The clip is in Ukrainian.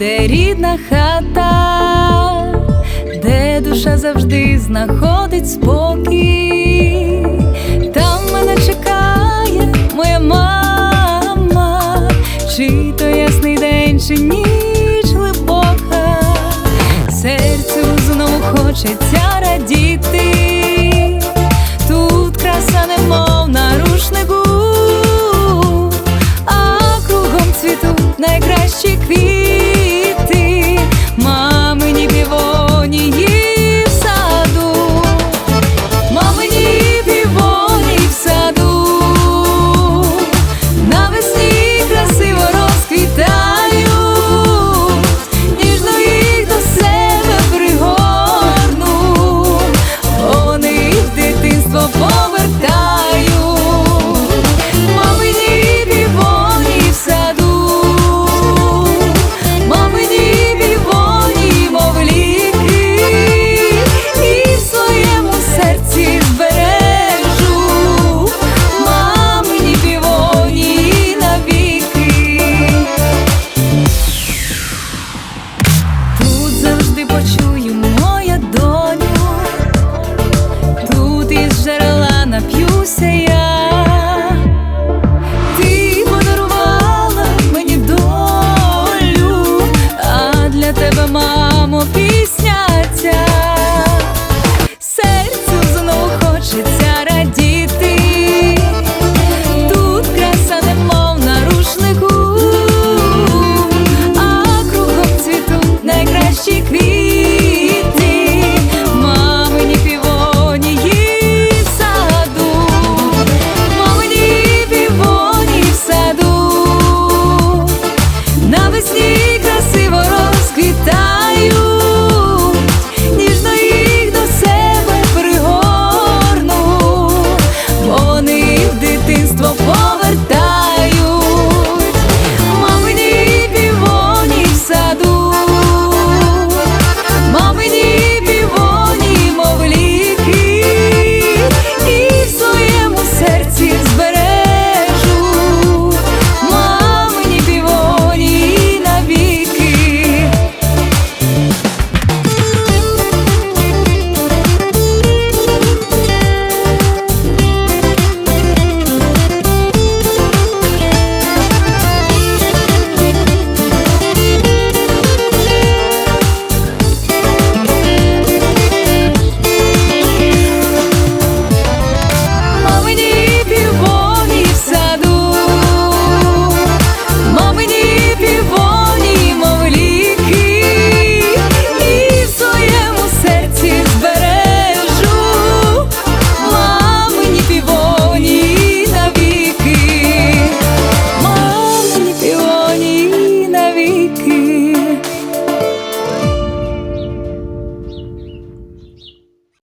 де рідна хата, де душа завжди знаходить спокій, там мене чекає моя мама, чи то ясний день, чи ніч глибока, серцю знову хочеться радіти.